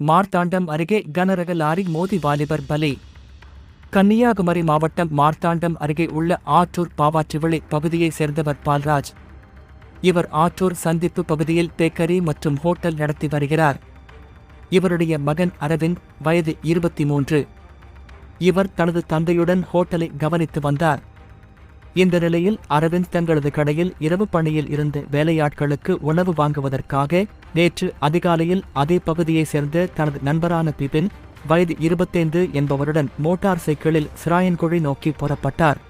மார்த்தாண்டம் அருகே கனரக லாரி மோதி வாலிபர் பலி. கன்னியாகுமரி மாவட்டம் மார்த்தாண்டம் அருகே உள்ள ஆற்றூர் பாவாற்றிவிளை பகுதியைச் சேர்ந்தவர் பால்ராஜ். இவர் ஆற்றூர் சந்திப்பு பகுதியில் பேக்கரி மற்றும் ஹோட்டல் நடத்தி வருகிறார். இவருடைய மகன் அரவிந்த் வயது இருபத்தி மூன்று இவர் தனது தந்தையுடன் ஹோட்டலை கவனித்து வந்தார். இந்த நிலையில் அரவிந்த் தங்களது கடையில் இரவு பணியில் இருந்த வேலையாட்களுக்கு உணவு வாங்குவதற்காக நேற்று அதிகாலையில் அதே பகுதியைச் சேர்ந்த தனது நண்பரான பிபின் வயது இருபத்தைந்து என்பவருடன் மோட்டார் சைக்கிளில் சிராயன்குழி நோக்கி புறப்பட்டார்.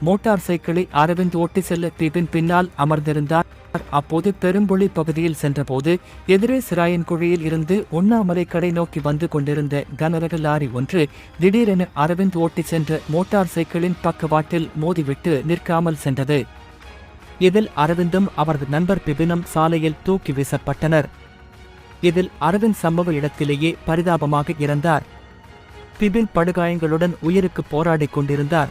மோட்டார் சைக்கிளை அரவிந்த் ஓட்டி செல்ல பிபின் பின்னால் அமர்ந்திருந்தார். அப்போது பெரும்புலி பகுதியில் சென்றபோது எதிரே சிராயன்குழியில் இருந்து உண்ணாமலை கடை நோக்கி வந்து கொண்டிருந்த கனரக லாரி ஒன்று திடீரென அரவிந்த் ஓட்டிச் சென்ற மோட்டார் சைக்கிளின் பக்கவாட்டில் மோதிவிட்டு நிற்காமல் சென்றது. இதில் அரவிந்தும் அவரது நண்பர் பிபினும் சாலையில் தூக்கி வீசப்பட்டனர். இதில் அரவிந்த் சம்பவ இடத்திலேயே பரிதாபமாக இறந்தார். பிபின் படுகாயங்களுடன் உயிருக்கு போராடிக் கொண்டிருந்தார்.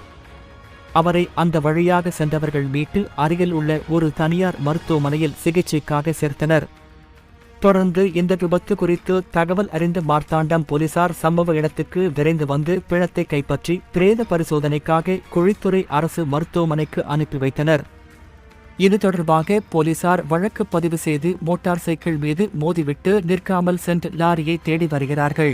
அவரை அந்த வழியாக சென்றவர்கள் மீட்டு அருகில் உள்ள ஒரு தனியார் மருத்துவமனையில் சிகிச்சைக்காக சேர்த்தனர். தொடர்ந்து இந்த விபத்து குறித்து தகவல் அறிந்த மார்த்தாண்டம் போலீசார் சம்பவ இடத்துக்கு விரைந்து வந்து பிணத்தை கைப்பற்றி பிரேத பரிசோதனைக்காக குழித்துறை அரசு மருத்துவமனைக்கு அனுப்பி வைத்தனர். இது தொடர்பாக போலீசார் வழக்கு பதிவு செய்து மோட்டார் சைக்கிள் மீது மோதிவிட்டு நிற்காமல் சென்ற லாரியை தேடி வருகிறார்கள்.